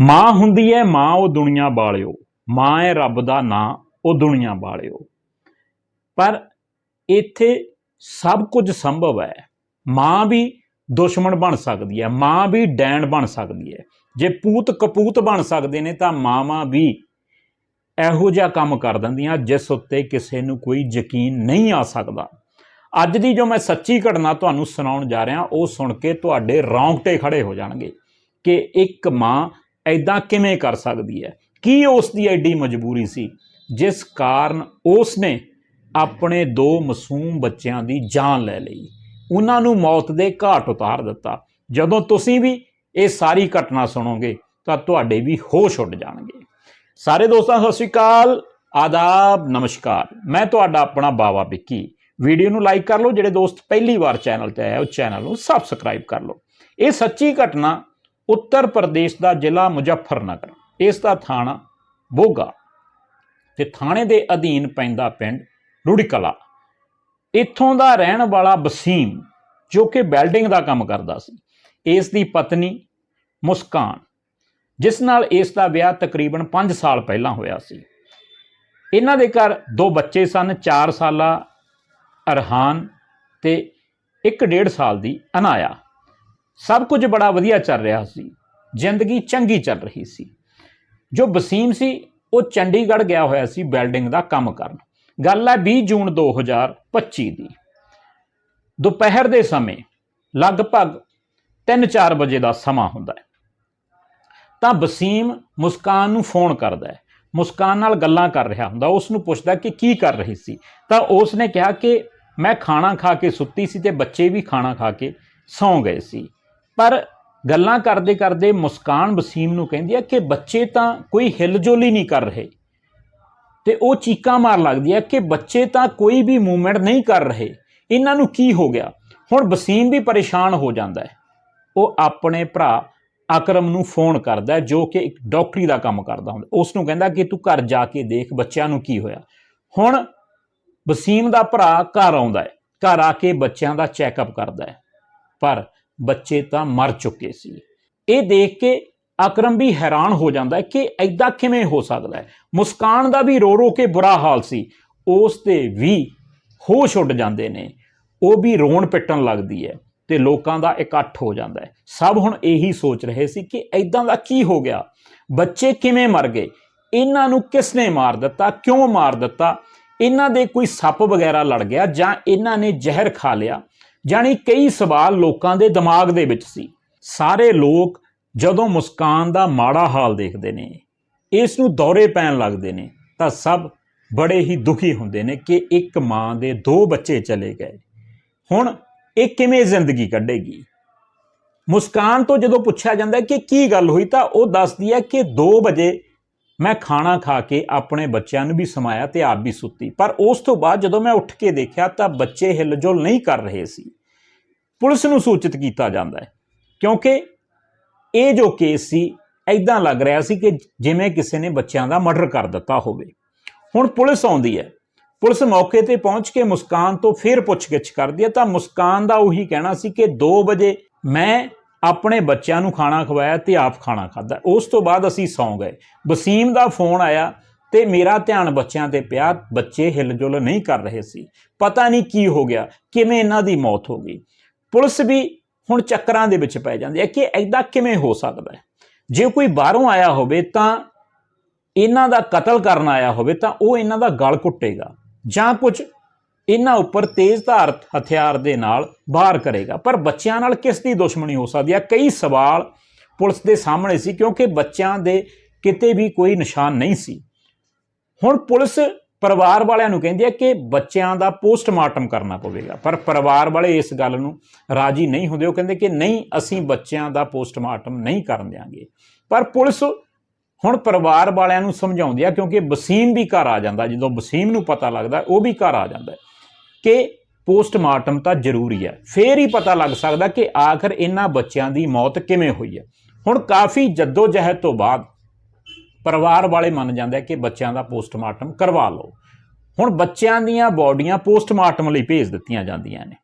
ਮਾਂ ਹੁੰਦੀ ਹੈ ਮਾਂ ਉਹ ਦੁਨੀਆ ਵਾਲਿਓ। ਮਾਂ ਹੈ ਰੱਬ ਦਾ ਨਾਂ, ਉਹ ਦੁਨੀਆ ਵਾਲਿਓ। ਪਰ ਇੱਥੇ ਸਭ ਕੁਝ ਸੰਭਵ ਹੈ ਮਾਂ ਵੀ ਦੁਸ਼ਮਣ ਬਣ ਸਕਦੀ ਹੈ ਮਾਂ ਵੀ ਡੈਣ ਬਣ ਸਕਦੀ ਹੈ ਜੇ ਪੂਤ ਕਪੂਤ ਬਣ ਸਕਦੇ ਨੇ ਤਾਂ ਮਾਵਾਂ ਵੀ ਇਹੋ ਜਿਹਾ ਕੰਮ ਕਰ ਦਿੰਦੀਆਂ ਜਿਸ ਉੱਤੇ ਕਿਸੇ ਨੂੰ ਕੋਈ ਯਕੀਨ ਨਹੀਂ ਆ ਸਕਦਾ। ਅੱਜ ਦੀ ਜੋ ਮੈਂ ਸੱਚੀ ਘਟਨਾ ਤੁਹਾਨੂੰ ਸੁਣਾਉਣ ਜਾ ਰਿਹਾ, ਉਹ ਸੁਣ ਕੇ ਤੁਹਾਡੇ ਰੌਂਗਟੇ ਖੜੇ ਹੋ ਜਾਣਗੇ ਕਿ ਇੱਕ ਮਾਂ ਐਦਾਂ ਕਿਵੇਂ ਕਰ ਸਕਦੀ ਹੈ? ਕੀ ਉਸ ਦੀ ਐਡੀ ਮਜਬੂਰੀ ਸੀ? ਜਿਸ ਕਾਰਨ ਉਸ ਨੇ ਆਪਣੇ ਦੋ ਮਾਸੂਮ ਬੱਚਿਆਂ ਦੀ ਜਾਨ ਲੈ ਲਈ। ਉਹਨਾਂ ਨੂੰ ਮੌਤ ਦੇ ਘਾਟ ਉਤਾਰ ਦਿੱਤਾ। ਜਦੋਂ ਤੁਸੀਂ ਵੀ ਇਹ ਸਾਰੀ ਘਟਨਾ ਸੁਣੋਗੇ, ਤਾਂ ਤੁਹਾਡੇ ਵੀ ਹੋਸ਼ ਉੱਡ ਜਾਣਗੇ। ਸਾਰੇ ਦੋਸਤਾਂ, ਸਤਿ ਸ਼੍ਰੀ ਅਕਾਲ। ਆਦਾਬ, ਨਮਸਕਾਰ। ਮੈਂ ਤੁਹਾਡਾ ਆਪਣਾ ਬਾਵਾ ਵਿੱਕੀ। ਵੀਡੀਓ ਨੂੰ ਲਾਈਕ ਕਰ ਲਓ। ਜਿਹੜੇ ਦੋਸਤ ਪਹਿਲੀ ਵਾਰ ਚੈਨਲ ਤੇ ਆਏ ਉਹ ਚੈਨਲ ਨੂੰ ਸਬਸਕ੍ਰਾਈਬ ਕਰ ਲਓ। ਇਹ ਸੱਚੀ ਘਟਨਾ ਉੱਤਰ ਪ੍ਰਦੇਸ਼ ਦਾ ਜ਼ਿਲ੍ਹਾ ਮੁਜ਼ੱਫਰਨਗਰ, ਇਸ ਦਾ ਥਾਣਾ ਬੋਗਾ, ਤੇ ਥਾਣੇ ਦੇ ਅਧੀਨ ਪੈਂਦਾ ਪਿੰਡ ਰੁੜਕਲਾ। ਇੱਥੋਂ ਦਾ ਰਹਿਣ ਵਾਲਾ ਵਸੀਮ, ਜੋ ਕਿ ਵੈਲਡਿੰਗ ਦਾ ਕੰਮ ਕਰਦਾ ਸੀ, ਇਸ ਦੀ ਪਤਨੀ ਮੁਸਕਾਨ, ਜਿਸ ਨਾਲ ਇਸ ਦਾ ਵਿਆਹ ਤਕਰੀਬਨ 5 ਸਾਲ ਪਹਿਲਾਂ ਹੋਇਆ ਸੀ। ਇਹਨਾਂ ਦੇ ਘਰ ਦੋ ਬੱਚੇ ਸਨ 4 ਸਾਲਾ ਅਰਹਾਨ ਤੇ 1.5 ਸਾਲ ਦੀ ਅਨਾਇਆ। ਸਭ ਕੁਝ ਬੜਾ ਵਧੀਆ ਚੱਲ ਰਿਹਾ ਸੀ, ਜ਼ਿੰਦਗੀ ਚੰਗੀ ਚੱਲ ਰਹੀ ਸੀ। ਜੋ ਵਸੀਮ ਸੀ, ਉਹ ਚੰਡੀਗੜ੍ਹ ਗਿਆ ਹੋਇਆ ਸੀ ਵੈਲਡਿੰਗ ਦਾ ਕੰਮ ਕਰਨ। ਗੱਲ ਹੈ 20 ਜੂਨ 2025 ਦੀ। ਦੁਪਹਿਰ ਦੇ ਸਮੇਂ ਲਗਭਗ 3-4 ਵਜੇ ਦਾ ਸਮਾਂ ਹੁੰਦਾ ਹੈ। ਤਾਂ ਵਸੀਮ ਮੁਸਕਾਨ ਨੂੰ ਫੋਨ ਕਰਦਾ ਹੈ। ਮੁਸਕਾਨ ਨਾਲ ਗੱਲਾਂ ਕਰ ਰਿਹਾ ਹੁੰਦਾ। ਉਸ ਨੂੰ ਪੁੱਛਦਾ ਕਿ ਕੀ ਕਰ ਰਹੀ ਸੀ? ਤਾਂ ਉਸ ਨੇ ਕਿਹਾ ਕਿ ਮੈਂ ਖਾਣਾ ਖਾ ਕੇ ਸੁੱਤੀ ਸੀ ਤੇ ਬੱਚੇ ਵੀ ਖਾਣਾ ਖਾ ਕੇ ਸੌਂ ਗਏ ਸੀ। ਪਰ ਗੱਲਾਂ ਕਰਦੇ ਕਰਦੇ ਮੁਸਕਾਨ ਵਸੀਮ ਨੂੰ ਕਹਿੰਦੀ ਹੈ ਕਿ ਬੱਚੇ ਤਾਂ ਕੋਈ ਹਿਲਜੁਲ ਹੀ ਨਹੀਂ ਕਰ ਰਹੇ। ਤੇ ਉਹ ਚੀਕਾਂ ਮਾਰ ਲੱਗਦੀ ਹੈ ਕਿ ਬੱਚੇ ਤਾਂ ਕੋਈ ਵੀ ਮੂਵਮੈਂਟ ਨਹੀਂ ਕਰ ਰਹੇ। ਇਹਨਾਂ ਨੂੰ ਕੀ ਹੋ ਗਿਆ? ਹੁਣ ਵਸੀਮ ਵੀ ਪਰੇਸ਼ਾਨ ਹੋ ਜਾਂਦਾ ਹੈ। ਉਹ ਆਪਣੇ ਭਰਾ ਅਕਰਮ ਨੂੰ ਫੋਨ ਕਰਦਾ ਹੈ, ਜੋ ਕਿ ਇੱਕ ਡਾਕਟਰੀ ਦਾ ਕੰਮ ਕਰਦਾ ਹੁੰਦਾ। ਉਸ ਨੂੰ ਕਹਿੰਦਾ ਕਿ ਤੂੰ ਘਰ ਜਾ ਕੇ ਦੇਖ ਬੱਚਿਆਂ ਨੂੰ ਕੀ ਹੋਇਆ। ਹੁਣ ਵਸੀਮ ਦਾ ਭਰਾ ਘਰ ਆਉਂਦਾ ਹੈ। ਘਰ ਆ ਕੇ ਬੱਚਿਆਂ ਦਾ ਚੈੱਕਅਪ ਕਰਦਾ ਹੈ। ਪਰ ਬੱਚੇ ਤਾਂ ਮਰ ਚੁੱਕੇ ਸੀ। ਇਹ ਦੇਖ ਕੇ ਅਕਰਮ ਵੀ ਹੈਰਾਨ ਹੋ ਜਾਂਦਾ ਹੈ ਕਿ ਐਦਾਂ ਕਿਵੇਂ ਹੋ ਸਕਦਾ ਹੈ। ਮੁਸਕਾਨ ਦਾ ਵੀ ਰੋ ਰੋ ਕੇ ਬੁਰਾ ਹਾਲ ਸੀ। ਉਸ ਤੇ ਵੀ ਹੋਸ਼ ਉੱਡ ਜਾਂਦੇ ਨੇ। ਉਹ ਵੀ ਰੋਣ ਪਿੱਟਣ ਲੱਗਦੀ ਹੈ ਤੇ ਲੋਕਾਂ ਦਾ ਇਕੱਠ ਹੋ ਜਾਂਦਾ ਹੈ। ਸਭ ਹੁਣ ਇਹੀ ਸੋਚ ਰਹੇ ਸੀ ਕਿ ਐਦਾਂ ਦਾ ਕੀ ਹੋ ਗਿਆ? ਬੱਚੇ ਕਿਵੇਂ ਮਰ ਗਏ? ਇਹਨਾਂ ਨੂੰ ਕਿਸ ਨੇ ਮਾਰ ਦਿੱਤਾ? ਕਿਉਂ ਮਾਰ ਦਿੱਤਾ? ਇਹਨਾਂ ਦੇ ਕੋਈ ਸੱਪ ਵਗੈਰਾ ਲੜ ਗਿਆ ਜਾਂ ਇਹਨਾਂ ਨੇ ਜ਼ਹਿਰ ਖਾ ਲਿਆ? ਜਾਣੀ ਕਈ ਸਵਾਲ ਲੋਕਾਂ ਦੇ ਦਿਮਾਗ ਦੇ ਵਿੱਚ ਸੀ। ਸਾਰੇ ਲੋਕ ਜਦੋਂ ਮੁਸਕਾਨ ਦਾ ਮਾੜਾ ਹਾਲ ਦੇਖਦੇ ਨੇ, ਇਸ ਨੂੰ ਦੌਰੇ ਪੈਣ ਲੱਗਦੇ ਨੇ, ਤਾਂ ਸਭ ਬੜੇ ਹੀ ਦੁਖੀ ਹੁੰਦੇ ਨੇ ਕਿ ਇੱਕ ਮਾਂ ਦੇ ਦੋ ਬੱਚੇ ਚਲੇ ਗਏ। ਹੁਣ ਇਹ ਕਿਵੇਂ ਜ਼ਿੰਦਗੀ ਕੱਢੇਗੀ? ਮੁਸਕਾਨ ਤੋਂ ਜਦੋਂ ਪੁੱਛਿਆ ਜਾਂਦਾ ਕਿ ਕੀ ਗੱਲ ਹੋਈ ਤਾਂ ਉਹ ਦੱਸਦੀ ਹੈ ਕਿ 2 ਵਜੇ ਮੈਂ ਖਾਣਾ ਖਾ ਕੇ ਆਪਣੇ ਬੱਚਿਆਂ ਨੂੰ ਵੀ ਸਮਾਇਆ ਤੇ ਆਪ ਵੀ ਸੁੱਤੀ। ਪਰ ਉਸ ਤੋਂ ਬਾਅਦ ਜਦੋਂ ਮੈਂ ਉੱਠ ਕੇ ਦੇਖਿਆ ਤਾਂ ਬੱਚੇ ਹਿਲਜੁਲ ਨਹੀਂ ਕਰ ਰਹੇ ਸੀ। ਪੁਲਿਸ ਨੂੰ ਸੂਚਿਤ ਕੀਤਾ ਜਾਂਦਾ ਹੈ, ਕਿਉਂਕਿ ਇਹ ਜੋ ਕੇਸ ਸੀ ਐਦਾਂ ਲੱਗ ਰਿਹਾ ਸੀ ਕਿ ਜਿਵੇਂ ਕਿਸੇ ਨੇ ਬੱਚਿਆਂ ਦਾ ਮਰਡਰ ਕਰ ਦਿੱਤਾ ਹੋਵੇ। ਹੁਣ ਪੁਲਿਸ ਆਉਂਦੀ ਹੈ। ਪੁਲਿਸ ਮੌਕੇ ਤੇ ਪਹੁੰਚ ਕੇ ਮੁਸਕਾਨ ਤੋਂ ਫਿਰ ਪੁੱਛਗਿੱਛ ਕਰਦੀ ਹੈ। ਤਾਂ ਮੁਸਕਾਨ ਦਾ ਉਹੀ ਕਹਿਣਾ ਸੀ ਕਿ 2 ਵਜੇ ਮੈਂ ਆਪਣੇ ਬੱਚਿਆਂ ਨੂੰ ਖਾਣਾ ਖਵਾਇਆ ਤੇ ਆਪ ਖਾਣਾ ਖਾਦਾ ਉਸ ਤੋਂ ਬਾਅਦ ਅਸੀਂ ਸੌਂ ਗਏ। ਵਸੀਮ ਦਾ ਫੋਨ ਆਇਆ ਤੇ ਮੇਰਾ ਧਿਆਨ ਬੱਚਿਆਂ ਤੇ ਪਿਆ। ਬੱਚੇ ਹਿਲਜੁਲ ਨਹੀਂ ਕਰ ਰਹੇ ਸੀ। ਪਤਾ ਨਹੀਂ ਕੀ ਹੋ ਗਿਆ। ਕਿਵੇਂ ਇਹਨਾਂ ਦੀ ਮੌਤ ਹੋ ਗਈ। ਪੁਲਿਸ ਵੀ ਹੁਣ ਚੱਕਰਾਂ ਦੇ ਵਿੱਚ ਪੈ ਜਾਂਦੀ ਹੈ ਕਿ ਐਦਾਂ ਕਿਵੇਂ ਹੋ ਸਕਦਾ ਹੈ। ਜੇ ਕੋਈ ਬਾਹਰੋਂ ਆਇਆ ਹੋਵੇ ਤਾਂ ਇਹਨਾਂ ਦਾ ਕਤਲ ਕਰਨ ਆਇਆ ਹੋਵੇ ਤਾਂ ਉਹ ਇਹਨਾਂ ਦਾ ਗਲ ਘੁੱਟੇਗਾ। ਜਾਂ ਕੁਝ ਇਹਨਾਂ ਉੱਪਰ ਤੇਜ਼ ਧਾਰ ਹਥਿਆਰ ਦੇ ਨਾਲ ਬਾਹਰ ਕਰੇਗਾ। ਪਰ ਬੱਚਿਆਂ ਨਾਲ ਕਿਸ ਦੀ ਦੁਸ਼ਮਣੀ ਹੋ ਸਕਦੀ ਹੈ ਕਈ ਸਵਾਲ ਪੁਲਿਸ ਦੇ ਸਾਹਮਣੇ ਸੀ, ਕਿਉਂਕਿ ਬੱਚਿਆਂ ਦੇ ਕਿਤੇ ਵੀ ਕੋਈ ਨਿਸ਼ਾਨ ਨਹੀਂ ਸੀ। ਹੁਣ ਪੁਲਿਸ ਪਰਿਵਾਰ ਵਾਲਿਆਂ ਨੂੰ ਕਹਿੰਦੀ ਹੈ ਕਿ ਬੱਚਿਆਂ ਦਾ ਪੋਸਟਮਾਰਟਮ ਕਰਨਾ ਪਵੇਗਾ। ਪਰ ਪਰਿਵਾਰ ਵਾਲੇ ਇਸ ਗੱਲ ਨੂੰ ਰਾਜੀ ਨਹੀਂ ਹੁੰਦੇ। ਉਹ ਕਹਿੰਦੇ ਕਿ ਨਹੀਂ, ਅਸੀਂ ਬੱਚਿਆਂ ਦਾ ਪੋਸਟਮਾਰਟਮ ਨਹੀਂ ਕਰਨ ਦਿਆਂਗੇ। ਪਰ ਪੁਲਿਸ ਹੁਣ ਪਰਿਵਾਰ ਵਾਲਿਆਂ ਨੂੰ ਸਮਝਾਉਂਦੀ ਆ, ਕਿਉਂਕਿ ਵਸੀਮ ਵੀ ਘਰ ਆ ਜਾਂਦਾ। ਜਦੋਂ ਵਸੀਮ ਨੂੰ ਪਤਾ ਲੱਗਦਾ, ਉਹ ਵੀ ਘਰ ਆ ਜਾਂਦਾ। ਕਿ ਪੋਸਟਮਾਰਟਮ ਤਾਂ ਜ਼ਰੂਰੀ ਹੈ। ਫੇਰ ਹੀ ਪਤਾ ਲੱਗ ਸਕਦਾ ਕਿ ਆਖਰ ਇਹਨਾਂ ਬੱਚਿਆਂ ਦੀ ਮੌਤ ਕਿਵੇਂ ਹੋਈ ਹੈ। ਹੁਣ ਕਾਫੀ ਜਹਿਦ ਤੋਂ ਬਾਅਦ ਪਰਿਵਾਰ ਵਾਲੇ ਮੰਨ ਜਾਂਦੇ ਕਿ ਬੱਚਿਆਂ ਦਾ ਪੋਸਟਮਾਰਟਮ ਕਰਵਾ ਲਓ। ਹੁਣ ਬੱਚਿਆਂ ਦੀਆਂ ਬਾਡੀਆਂ ਪੋਸਟਮਾਰਟਮ ਲਈ ਭੇਜ ਦਿੱਤੀਆਂ ਜਾਂਦੀਆਂ ਨੇ।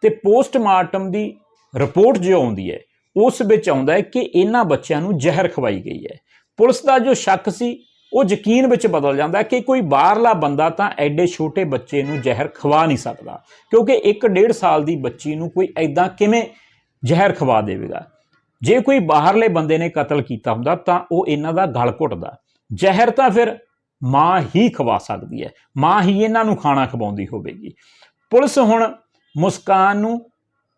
ਤੇ ਪੋਸਟਮਾਰਟਮ ਦੀ ਰਿਪੋਰਟ ਜੋ ਆਉਂਦੀ ਹੈ, ਉਸ ਵਿੱਚ ਆਉਂਦਾ ਹੈ ਕਿ ਇਹਨਾਂ ਬੱਚਿਆਂ ਨੂੰ ਜ਼ਹਿਰ ਖਵਾਈ ਗਈ ਹੈ। ਪੁਲਿਸ ਦਾ ਜੋ ਸ਼ੱਕ ਸੀ ਉਹ ਯਕੀਨ ਵਿੱਚ ਬਦਲ ਜਾਂਦਾ ਕਿ ਕੋਈ ਬਾਹਰਲਾ ਬੰਦਾ ਤਾਂ ਐਡੇ ਛੋਟੇ ਬੱਚੇ ਨੂੰ ਜ਼ਹਿਰ ਖਵਾ ਨਹੀਂ ਸਕਦਾ, ਕਿਉਂਕਿ 1.5 ਸਾਲ ਦੀ ਬੱਚੀ ਨੂੰ ਕੋਈ ਐਦਾਂ ਕਿਵੇਂ ਜ਼ਹਿਰ ਖਵਾ ਦੇਵੇਗਾ? ਜੇ ਕੋਈ ਬਾਹਰਲੇ ਬੰਦੇ ਨੇ ਕਤਲ ਕੀਤਾ ਹੁੰਦਾ ਤਾਂ ਉਹ ਇਹਨਾਂ ਦਾ ਗਲ ਘੁੱਟਦਾ। ਜ਼ਹਿਰ ਤਾਂ ਫਿਰ ਮਾਂ ਹੀ ਖਵਾ ਸਕਦੀ ਹੈ, ਮਾਂ ਹੀ ਇਹਨਾਂ ਨੂੰ ਖਾਣਾ ਖਵਾਉਂਦੀ ਹੋਵੇਗੀ। ਪੁਲਿਸ ਹੁਣ ਮੁਸਕਾਨ ਨੂੰ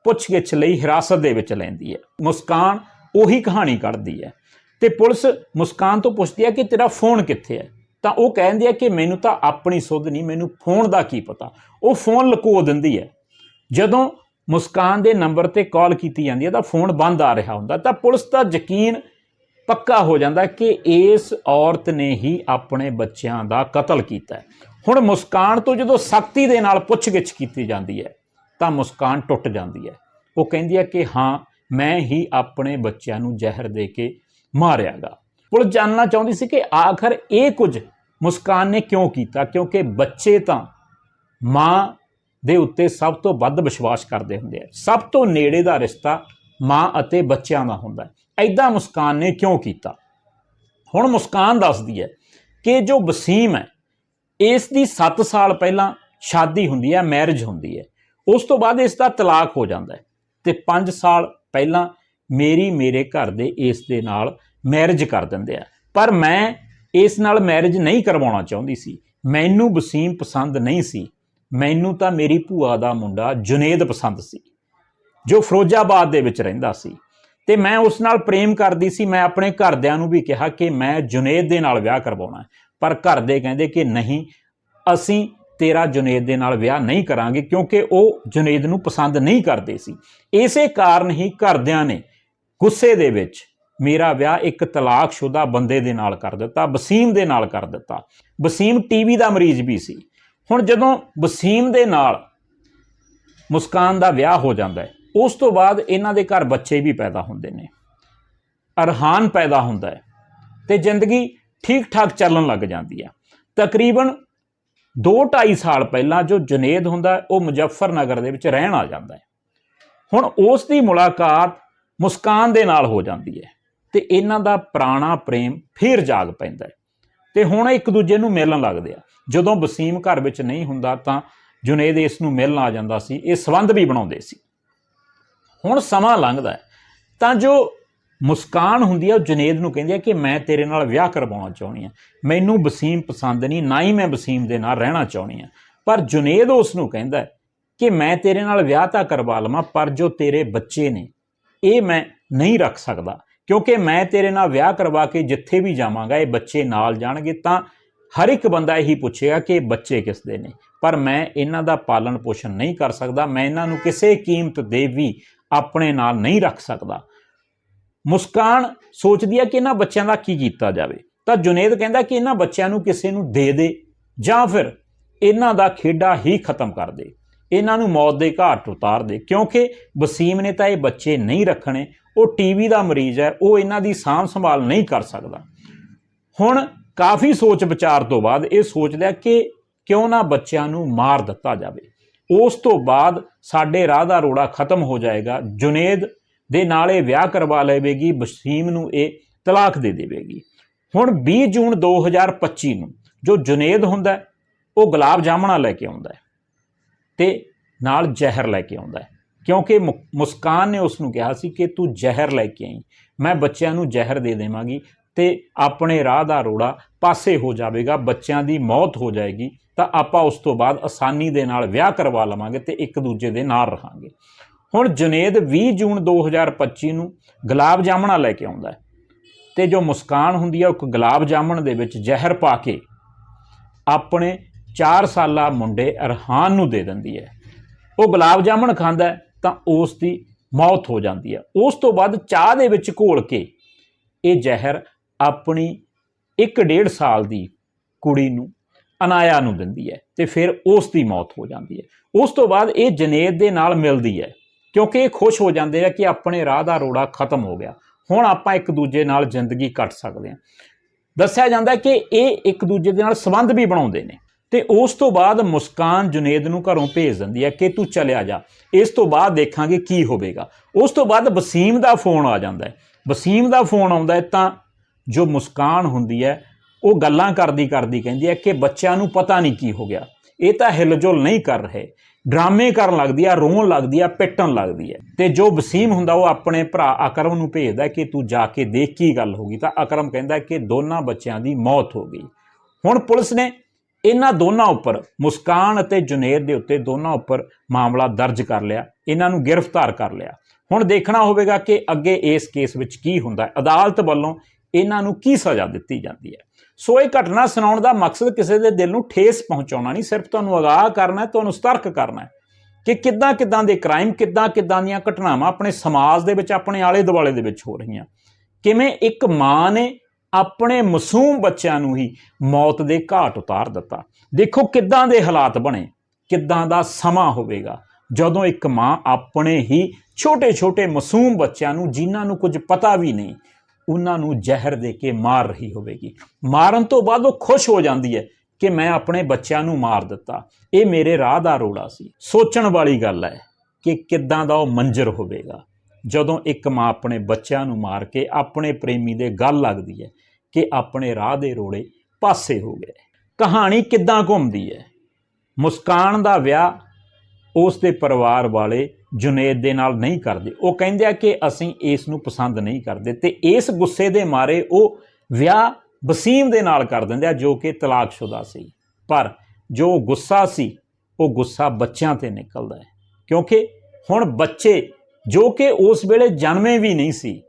ਪੁੱਛਗਿੱਛ ਲਈ ਹਿਰਾਸਤ ਦੇ ਵਿੱਚ ਲੈਂਦੀ ਹੈ। ਮੁਸਕਾਨ ਉਹੀ ਕਹਾਣੀ ਕੱਢਦੀ ਹੈ। ਤੇ ਪੁਲਿਸ ਮੁਸਕਾਨ ਤੋਂ ਪੁੱਛਦੀ ਹੈ ਕਿ ਤੇਰਾ ਫੋਨ ਕਿੱਥੇ ਹੈ? ਤਾਂ ਉਹ ਕਹਿੰਦੀ ਹੈ ਕਿ ਮੈਨੂੰ ਤਾਂ ਆਪਣੀ ਸੁੱਧ ਨਹੀਂ, ਮੈਨੂੰ ਫੋਨ ਦਾ ਕੀ ਪਤਾ? ਉਹ ਫੋਨ ਲੁਕੋ ਦਿੰਦੀ ਹੈ। ਜਦੋਂ ਮੁਸਕਾਨ ਦੇ ਨੰਬਰ ਤੇ ਕਾਲ ਕੀਤੀ ਜਾਂਦੀ ਹੈ ਤਾਂ ਫੋਨ ਬੰਦ ਆ ਰਿਹਾ ਹੁੰਦਾ। ਤਾਂ ਪੁਲਿਸ ਦਾ ਯਕੀਨ ਪੱਕਾ ਹੋ ਜਾਂਦਾ ਕਿ ਇਸ ਔਰਤ ਨੇ ਹੀ ਆਪਣੇ ਬੱਚਿਆਂ ਦਾ ਕਤਲ ਕੀਤਾ ਹੁਣ ਮੁਸਕਾਨ ਤੋਂ ਜਦੋਂ ਸਖਤੀ ਦੇ ਨਾਲ ਪੁੱਛਗਿੱਛ ਕੀਤੀ ਜਾਂਦੀ ਹੈ, ਤਾਂ ਮੁਸਕਾਨ ਟੁੱਟ ਜਾਂਦੀ ਹੈ। ਉਹ ਕਹਿੰਦੀ ਹੈ ਕਿ ਹਾਂ, ਮੈਂ ਹੀ ਆਪਣੇ ਬੱਚਿਆਂ ਨੂੰ ਜ਼ਹਿਰ ਦੇ ਕੇ ਮਾਰਿਆਗਾ ਪੁਲਿਸ ਜਾਣਨਾ ਚਾਹੁੰਦੀ ਸੀ ਕਿ ਆਖਰ ਇਹ ਕੁਝ ਮੁਸਕਾਨ ਨੇ ਕਿਉਂ ਕੀਤਾ? ਕਿਉਂਕਿ ਬੱਚੇ ਤਾਂ ਮਾਂ ਦੇ ਉੱਤੇ ਸਭ ਤੋਂ ਵੱਧ ਵਿਸ਼ਵਾਸ ਕਰਦੇ ਹੁੰਦੇ ਆ। ਸਭ ਤੋਂ ਨੇੜੇ ਦਾ ਰਿਸ਼ਤਾ ਮਾਂ ਅਤੇ ਬੱਚਿਆਂ ਦਾ ਹੁੰਦਾ ਹੈ। ਐਦਾਂ ਮੁਸਕਾਨ ਨੇ ਕਿਉਂ ਕੀਤਾ? ਹੁਣ ਮੁਸਕਾਨ ਦੱਸਦੀ ਹੈ ਕਿ ਜੋ ਵਸੀਮ ਹੈ, ਇਸ ਦੀ 7 ਸਾਲ ਪਹਿਲਾਂ ਸ਼ਾਦੀ ਹੁੰਦੀ ਹੈ ਮੈਰਿਜ ਹੁੰਦੀ ਹੈ। ਉਸ ਤੋਂ ਬਾਅਦ ਇਸ ਦਾ ਤਲਾਕ ਹੋ ਜਾਂਦਾ ਹੈ ਤੇ 5 ਸਾਲ ਪਹਿਲਾਂ ਮੇਰੀ ਮੇਰੇ ਘਰ ਦੇ ਇਸ ਦੇ ਨਾਲ ਮੈਰਿਜ ਕਰ ਦਿੰਦੇ ਆ। ਪਰ ਮੈਂ ਇਸ ਨਾਲ ਮੈਰਿਜ ਨਹੀਂ ਕਰਵਾਉਣਾ ਚਾਹੁੰਦੀ ਸੀ। ਮੈਨੂੰ ਵਸੀਮ ਪਸੰਦ ਨਹੀਂ ਸੀ। ਮੈਨੂੰ ਤਾਂ ਮੇਰੀ ਭੂਆ ਦਾ ਮੁੰਡਾ ਜੁਨੇਦ ਪਸੰਦ ਸੀ, ਜੋ ਫਿਰੋਜ਼ਾਬਾਦ ਦੇ ਵਿੱਚ ਰਹਿੰਦਾ ਸੀ। ਤੇ ਮੈਂ ਉਸ ਨਾਲ ਪ੍ਰੇਮ ਕਰਦੀ ਸੀ। ਮੈਂ ਆਪਣੇ ਘਰਦਿਆਂ ਨੂੰ ਵੀ ਕਿਹਾ ਕਿ ਮੈਂ ਜੁਨੇਦ ਦੇ ਨਾਲ ਵਿਆਹ ਕਰਵਾਉਣਾ ਪਰ ਘਰਦੇ ਕਹਿੰਦੇ ਕਿ ਨਹੀਂ, ਅਸੀਂ ਤੇਰਾ ਜੁਨੇਦ ਦੇ ਨਾਲ ਵਿਆਹ ਨਹੀਂ ਕਰਾਂਗੇ ਕਿਉਂਕਿ ਉਹ ਜੁਨੇਦ ਨੂੰ ਪਸੰਦ ਨਹੀਂ ਕਰਦੇ ਸੀ। ਇਸੇ ਕਾਰਨ ਹੀ ਘਰਦਿਆਂ ਨੇ ਗੁੱਸੇ ਦੇ ਵਿੱਚ ਮੇਰਾ ਵਿਆਹ ਇੱਕ ਤਲਾਕਸ਼ੁਦਾ ਬੰਦੇ ਦੇ ਨਾਲ ਕਰ ਦਿੱਤਾ, ਵਸੀਮ ਦੇ ਨਾਲ ਕਰ ਦਿੱਤਾ। ਵਸੀਮ ਟੀਵੀ ਦਾ ਮਰੀਜ਼ ਵੀ ਸੀ। ਹੁਣ ਜਦੋਂ ਵਸੀਮ ਦੇ ਨਾਲ ਮੁਸਕਾਨ ਦਾ ਵਿਆਹ ਹੋ ਜਾਂਦਾ ਹੈ, ਉਸ ਤੋਂ ਬਾਅਦ ਇਹਨਾਂ ਦੇ ਘਰ ਬੱਚੇ ਵੀ ਪੈਦਾ ਹੁੰਦੇ ਨੇ। ਅਰਹਾਨ ਪੈਦਾ ਹੁੰਦਾ ਹੈ ਤੇ ਜ਼ਿੰਦਗੀ ਠੀਕ ਠਾਕ ਚੱਲਣ ਲੱਗ ਜਾਂਦੀ ਹੈ। ਤਕਰੀਬਨ 2.5 ਸਾਲ ਪਹਿਲਾਂ ਜੋ ਜੁਨੇਦ ਹੁੰਦਾ ਉਹ ਮੁਜ਼ੱਫਰਨਗਰ ਦੇ ਵਿੱਚ ਰਹਿਣ ਆ ਜਾਂਦਾ ਹੈ। ਹੁਣ ਉਸ ਦੀ ਮੁਲਾਕਾਤ ਮੁਸਕਾਨ ਦੇ ਨਾਲ ਹੋ ਜਾਂਦੀ ਹੈ ਤੇ ਇਹਨਾਂ ਦਾ ਪੁਰਾਣਾ ਪ੍ਰੇਮ ਫੇਰ ਜਾਗ ਪੈਂਦਾ ਹੈ। ਤੇ ਹੁਣ ਇੱਕ ਦੂਜੇ ਨੂੰ ਮਿਲਣ ਲੱਗਦੇ ਆ। ਜਦੋਂ ਵਸੀਮ ਘਰ ਵਿੱਚ ਨਹੀਂ ਹੁੰਦਾ ਤਾਂ ਜੁਨੇਦ ਇਸ ਨੂੰ ਮਿਲਣ ਆ ਜਾਂਦਾ ਸੀ, ਇਹ ਸਬੰਧ ਵੀ ਬਣਾਉਂਦੇ ਸੀ। ਹੁਣ ਸਮਾਂ ਲੰਘਦਾ ਹੈ, ਤਾਂ ਜੋ ਮੁਸਕਾਨ ਹੁੰਦੀ ਹੈ ਉਹ ਜੁਨੇਦ ਨੂੰ ਕਹਿੰਦੀ ਹੈ ਕਿ ਮੈਂ ਤੇਰੇ ਨਾਲ ਵਿਆਹ ਕਰਵਾਉਣਾ ਚਾਹੁੰਦੀ ਹਾਂ ਮੈਨੂੰ ਵਸੀਮ ਪਸੰਦ ਨਹੀਂ, ਨਾ ਹੀ ਮੈਂ ਵਸੀਮ ਦੇ ਨਾਲ ਰਹਿਣਾ ਚਾਹੁੰਦੀ ਹਾਂ ਪਰ ਜੁਨੇਦ ਉਸ ਨੂੰ ਕਹਿੰਦਾ ਹੈ ਕਿ ਮੈਂ ਤੇਰੇ ਨਾਲ ਵਿਆਹ ਤਾਂ ਕਰਵਾ ਲਵਾਂ, ਪਰ ਜੋ ਤੇਰੇ ਬੱਚੇ ਨੇ ਇਹ ਮੈਂ ਨਹੀਂ ਰੱਖ ਸਕਦਾ। ਕਿਉਂਕਿ ਮੈਂ ਤੇਰੇ ਨਾਲ ਵਿਆਹ ਕਰਵਾ ਕੇ ਜਿੱਥੇ ਵੀ ਜਾਵਾਂਗਾ, ਇਹ ਬੱਚੇ ਨਾਲ ਜਾਣਗੇ, ਤਾਂ ਹਰ ਇੱਕ ਬੰਦਾ ਇਹੀ ਪੁੱਛੇਗਾ ਕਿ ਇਹ ਬੱਚੇ ਕਿਸ ਦੇ ਨੇ। ਪਰ ਮੈਂ ਇਹਨਾਂ ਦਾ ਪਾਲਣ ਪੋਸ਼ਣ ਨਹੀਂ ਕਰ ਸਕਦਾ, ਮੈਂ ਇਹਨਾਂ ਨੂੰ ਕਿਸੇ ਕੀਮਤ ਦੇ ਵੀ ਆਪਣੇ ਨਾਲ ਨਹੀਂ ਰੱਖ ਸਕਦਾ। ਮੁਸਕਾਨ ਸੋਚਦੀ ਹੈ ਕਿ ਇਹਨਾਂ ਬੱਚਿਆਂ ਦਾ ਕੀ ਕੀਤਾ ਜਾਵੇ। ਤਾਂ ਜੁਨੇਦ ਕਹਿੰਦਾ ਕਿ ਇਹਨਾਂ ਬੱਚਿਆਂ ਨੂੰ ਕਿਸੇ ਨੂੰ ਦੇ ਦੇ, ਜਾਂ ਫਿਰ ਇਹਨਾਂ ਦਾ ਖੇਡਾ ਹੀ ਖਤਮ ਕਰ ਦੇ। ਇਹਨਾਂ ਨੂੰ ਮੌਤ ਦੇ ਘਾਟ ਉਤਾਰ ਦੇ। ਕਿਉਂਕਿ ਵਸੀਮ ਨੇ ਤਾਂ ਇਹ ਬੱਚੇ ਨਹੀਂ ਰੱਖਣੇ, ਉਹ ਟੀਵੀ ਦਾ ਮਰੀਜ਼ ਹੈ, ਉਹ ਇਹਨਾਂ ਦੀ ਸਾਂਭ ਸੰਭਾਲ ਨਹੀਂ ਕਰ ਸਕਦਾ। ਹੁਣ ਕਾਫੀ ਸੋਚ ਵਿਚਾਰ ਤੋਂ ਬਾਅਦ ਇਹ ਸੋਚ ਲਿਆ ਕਿ ਕਿਉਂ ਨਾ ਬੱਚਿਆਂ ਨੂੰ ਮਾਰ ਦਿੱਤਾ ਜਾਵੇ। ਉਸ ਤੋਂ ਬਾਅਦ ਸਾਡੇ ਰਾਹ ਦਾ ਰੋੜਾ ਖਤਮ ਹੋ ਜਾਏਗਾ, ਜੁਨੇਦ ਦੇ ਨਾਲ ਇਹ ਵਿਆਹ ਕਰਵਾ ਲਵੇਗੀ, ਵਸੀਮ ਨੂੰ ਇਹ ਤਲਾਕ ਦੇ ਦੇਵੇਗੀ। ਹੁਣ 20 ਜੂਨ 2025 ਨੂੰ ਜੋ ਜੁਨੇਦ ਹੁੰਦਾ ਉਹ ਗੁਲਾਬ ਜਾਮਣਾ ਲੈ ਕੇ ਆਉਂਦਾ ਤੇ ਨਾਲ ਜ਼ਹਿਰ ਲੈ ਕੇ ਆਉਂਦਾ ਹੈ। ਕਿਉਂਕਿ ਮੁ- ਮੁਸਕਾਨ ਨੇ ਉਸ ਨੂੰ ਕਿਹਾ ਸੀ ਕਿ ਤੂੰ ਜ਼ਹਿਰ ਲੈ ਕੇ ਆਈ। ਮੈਂ ਬੱਚਿਆਂ ਨੂੰ ਜ਼ਹਿਰ ਦੇ ਦੇਵਾਂਗੀ ਤੇ ਆਪਣੇ ਰਾਹ ਦਾ ਰੋੜਾ ਪਾਸੇ ਹੋ ਜਾਵੇਗਾ, ਬੱਚਿਆਂ ਦੀ ਮੌਤ ਹੋ ਜਾਏਗੀ, ਤਾਂ ਆਪਾਂ ਉਸ ਤੋਂ ਬਾਅਦ ਆਸਾਨੀ ਦੇ ਨਾਲ ਵਿਆਹ ਕਰਵਾ ਲਵਾਂਗੇ ਤੇ ਇੱਕ ਦੂਜੇ ਦੇ ਨਾਲ ਰਹਾਂਗੇ। ਹੁਣ ਜੁਨੇਦ 20 ਜੂਨ 2025 ਨੂੰ ਗੁਲਾਬ ਜਾਮਣਾ ਲੈ ਕੇ ਆਉਂਦਾ ਹੈ ਤੇ ਜੋ ਮੁਸਕਾਨ ਹੁੰਦੀ ਹੈ, ਉਹ ਗੁਲਾਬ ਜਾਮਣ ਦੇ ਵਿੱਚ ਜ਼ਹਿਰ ਪਾ ਕੇ ਆਪਣੇ 4 ਸਾਲਾ ਮੁੰਡੇ ਅਰਹਾਨ ਨੂੰ ਦੇ ਦਿੰਦੀ ਹੈ। ਉਹ ਗੁਲਾਬ ਜਾਮਣ ਖਾਂਦਾ ਤਾਂ ਉਸ ਦੀ ਮੌਤ ਹੋ ਜਾਂਦੀ ਹੈ। ਉਸ ਤੋਂ ਬਾਅਦ ਚਾਹ ਦੇ ਵਿੱਚ ਘੋਲ ਕੇ ਇਹ ਜ਼ਹਿਰ ਆਪਣੀ 1.5 ਸਾਲ ਦੀ ਕੁੜੀ ਨੂੰ, ਅਨਾਇਆ ਨੂੰ ਦਿੰਦੀ ਹੈ ਤੇ ਫਿਰ ਉਸ ਦੀ ਮੌਤ ਹੋ ਜਾਂਦੀ ਹੈ। ਉਸ ਤੋਂ ਬਾਅਦ ਇਹ ਜਨੇਦ ਦੇ ਨਾਲ ਮਿਲਦੀ ਹੈ ਕਿਉਂਕਿ ਇਹ ਖੁਸ਼ ਹੋ ਜਾਂਦੇ ਆ ਕਿ ਆਪਣੇ ਰਾਹ ਦਾ ਰੋੜਾ ਖਤਮ ਹੋ ਗਿਆ। ਹੁਣ ਆਪਾਂ ਇੱਕ ਦੂਜੇ ਨਾਲ ਜ਼ਿੰਦਗੀ ਕੱਟ ਸਕਦੇ ਹਾਂ। ਦੱਸਿਆ ਜਾਂਦਾ ਕਿ ਇਹ ਇੱਕ ਦੂਜੇ ਦੇ ਨਾਲ ਸੰਬੰਧ ਵੀ ਬਣਾਉਂਦੇ ਨੇ। ਤੇ ਉਸ ਤੋਂ ਬਾਅਦ ਮੁਸਕਾਨ ਜੁਨੇਦ ਨੂੰ ਘਰੋਂ ਭੇਜ ਦਿੰਦੀ ਹੈ ਕਿ ਤੂੰ ਚਲਿਆ ਜਾ। ਇਸ ਤੋਂ ਬਾਅਦ ਦੇਖਾਂਗੇ ਕੀ ਹੋਵੇਗਾ। ਉਸ ਤੋਂ ਬਾਅਦ ਵਸੀਮ ਦਾ ਫੋਨ ਆ ਜਾਂਦਾ ਹੈ। ਵਸੀਮ ਦਾ ਫੋਨ ਆਉਂਦਾ ਹੈ ਤਾਂ ਜੋ ਮੁਸਕਾਨ ਹੁੰਦੀ ਹੈ, ਉਹ ਗੱਲਾਂ ਕਰਦੀ ਕਰਦੀ ਕਹਿੰਦੀ ਹੈ ਕਿ ਬੱਚਿਆਂ ਨੂੰ ਪਤਾ ਨਹੀਂ ਕੀ ਹੋ ਗਿਆ। ਇਹ ਤਾਂ ਹਿਲਜੁਲ ਨਹੀਂ ਕਰ ਰਹੇ। ਡਰਾਮੇ ਕਰਨ ਲੱਗਦੀ ਆ, ਰੋਣ ਲੱਗਦੀ ਆ, ਪਿੱਟਣ ਲੱਗਦੀ ਹੈ। ਤੇ ਜੋ ਵਸੀਮ ਹੁੰਦਾ, ਉਹ ਆਪਣੇ ਭਰਾ ਅਕਰਮ ਨੂੰ ਭੇਜਦਾ ਕਿ ਤੂੰ ਜਾ ਕੇ ਦੇਖ ਕੀ ਗੱਲ ਹੋ ਗਈ। ਤਾਂ ਅਕਰਮ ਕਹਿੰਦਾ ਕਿ ਦੋਨਾਂ ਬੱਚਿਆਂ ਦੀ ਮੌਤ ਹੋ ਗਈ। ਹੁਣ ਪੁਲਿਸ ਨੇ ਇਹਨਾਂ ਦੋਨਾਂ ਉੱਪਰ, ਮੁਸਕਾਨ ਅਤੇ ਜੁਨੇਦ ਦੇ ਉੱਤੇ ਦੋਨਾਂ ਉੱਪਰ ਮਾਮਲਾ ਦਰਜ ਕਰ ਲਿਆ, ਇਹਨਾਂ ਨੂੰ ਗ੍ਰਿਫਤਾਰ ਕਰ ਲਿਆ। ਹੁਣ ਦੇਖਣਾ ਹੋਵੇਗਾ ਕਿ ਅੱਗੇ ਇਸ ਕੇਸ ਵਿੱਚ ਕੀ ਹੁੰਦਾ ਹੈ ਅਦਾਲਤ ਵੱਲੋਂ ਇਹਨਾਂ ਨੂੰ ਕੀ ਸਜ਼ਾ ਦਿੱਤੀ ਜਾਂਦੀ ਹੈ। ਸੋ ਇਹ ਘਟਨਾ ਸੁਣਾਉਣ ਦਾ ਮਕਸਦ ਕਿਸੇ ਦੇ ਦਿਲ ਨੂੰ ਠੇਸ ਪਹੁੰਚਾਉਣਾ ਨਹੀਂ, ਸਿਰਫ ਤੁਹਾਨੂੰ ਅਗਾਹ ਕਰਨਾ ਤੁਹਾਨੂੰ ਸਤਰਕ ਕਰਨਾ ਕਿ ਕਿੱਦਾਂ ਕਿੱਦਾਂ ਦੇ ਕ੍ਰਾਈਮ ਕਿੱਦਾਂ ਕਿੱਦਾਂ ਦੀਆਂ ਘਟਨਾਵਾਂ ਆਪਣੇ ਸਮਾਜ ਦੇ ਵਿੱਚ, ਆਪਣੇ ਆਲੇ ਦੁਆਲੇ ਦੇ ਵਿੱਚ ਹੋ ਰਹੀਆਂ। ਕਿਵੇਂ ਇੱਕ ਮਾਂ ਨੇ ਆਪਣੇ ਮਾਸੂਮ ਬੱਚਿਆਂ ਨੂੰ ਹੀ ਮੌਤ ਦੇ ਘਾਟ ਉਤਾਰ ਦਿੱਤਾ। ਦੇਖੋ ਕਿੱਦਾਂ ਦੇ ਹਾਲਾਤ ਬਣੇ, ਕਿੱਦਾਂ ਦਾ ਸਮਾਂ ਹੋਵੇਗਾ। ਜਦੋਂ ਇੱਕ ਮਾਂ ਆਪਣੇ ਹੀ ਛੋਟੇ-ਛੋਟੇ ਮਾਸੂਮ ਬੱਚਿਆਂ ਨੂੰ, ਜਿਨ੍ਹਾਂ ਨੂੰ ਕੁਝ ਪਤਾ ਵੀ ਨਹੀਂ, ਉਹਨਾਂ ਨੂੰ ਜ਼ਹਿਰ ਦੇ ਕੇ ਮਾਰ ਰਹੀ ਹੋਵੇਗੀ। ਮਾਰਨ ਤੋਂ ਬਾਅਦ ਉਹ ਖੁਸ਼ ਹੋ ਜਾਂਦੀ ਹੈ ਕਿ ਮੈਂ ਆਪਣੇ ਬੱਚਿਆਂ ਨੂੰ ਮਾਰ ਦਿੱਤਾ। ਇਹ ਮੇਰੇ ਰਾਹ ਦਾ ਰੋੜਾ ਸੀ। ਸੋਚਣ ਵਾਲੀ ਗੱਲ ਹੈ ਕਿ ਕਿੱਦਾਂ ਦਾ ਉਹ ਮੰਜ਼ਰ ਹੋਵੇਗਾ। ਜਦੋਂ ਇੱਕ ਮਾਂ ਆਪਣੇ ਬੱਚਿਆਂ ਨੂੰ ਮਾਰ ਕੇ ਆਪਣੇ ਪ੍ਰੇਮੀ ਦੇ ਗੱਲ ਲੱਗਦੀ ਹੈ ਕਿ ਆਪਣੇ ਰਾਹ ਦੇ ਰੋੜੇ ਪਾਸੇ ਹੋ ਗਏ। ਕਹਾਣੀ ਕਿੱਦਾਂ ਘੁੰਮਦੀ ਹੈ? ਮੁਸਕਾਨ ਦਾ ਵਿਆਹ ਉਸ ਦੇ ਪਰਿਵਾਰ ਵਾਲੇ ਜੁਨੇਦ ਦੇ ਨਾਲ ਨਹੀਂ ਕਰਦੇ। ਉਹ ਕਹਿੰਦੇ ਆ ਕਿ ਅਸੀਂ ਇਸ ਨੂੰ ਪਸੰਦ ਨਹੀਂ ਕਰਦੇ ਤੇ ਇਸ ਗੁੱਸੇ ਦੇ ਮਾਰੇ ਉਹ ਵਿਆਹ ਵਸੀਮ ਦੇ ਨਾਲ ਕਰ ਦਿੰਦੇ ਆ, ਜੋ ਕਿ ਤਲਾਕਸ਼ੁਦਾ ਸੀ। ਪਰ ਜੋ ਗੁੱਸਾ ਸੀ, ਉਹ ਗੁੱਸਾ ਬੱਚਿਆਂ ਤੇ ਨਿਕਲਦਾ ਹੈ। ਕਿਉਂਕਿ ਹੁਣ ਬੱਚੇ ਜੋ ਕਿ ਉਸ ਵੇਲੇ ਜਨਮੇ ਵੀ ਨਹੀਂ ਸੀ,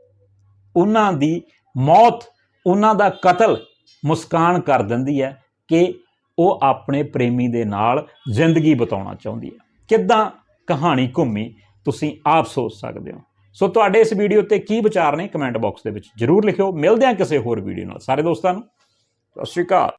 ਉਹਨਾਂ ਦੀ ਮੌਤ ਉਹਨਾਂ ਦਾ ਕਤਲ ਮੁਸਕਾਨ ਕਰ ਦਿੰਦੀ ਹੈ ਕਿ ਉਹ ਆਪਣੇ ਪ੍ਰੇਮੀ ਦੇ ਨਾਲ ਜ਼ਿੰਦਗੀ ਬਿਤਾਉਣਾ ਚਾਹੁੰਦੀ ਹੈ। ਕਿੱਦਾਂ ਕਹਾਣੀ ਘੁੰਮੀ ਤੁਸੀਂ ਆਪ ਸੋਚ ਸਕਦੇ ਹੋ। ਸੋ ਤੁਹਾਡੇ ਇਸ ਵੀਡੀਓ ਤੇ ਕੀ ਵਿਚਾਰ ਨੇ ਕਮੈਂਟ ਬਾਕਸ ਦੇ ਵਿੱਚ ਜਰੂਰ ਲਿਖਿਓ। ਮਿਲਦੇ ਹਾਂ ਕਿਸੇ ਹੋਰ ਵੀਡੀਓ ਨਾਲ। ਸਾਰੇ ਦੋਸਤਾਂ ਨੂੰ, ਸਤਿ ਸ਼੍ਰੀ ਅਕਾਲ।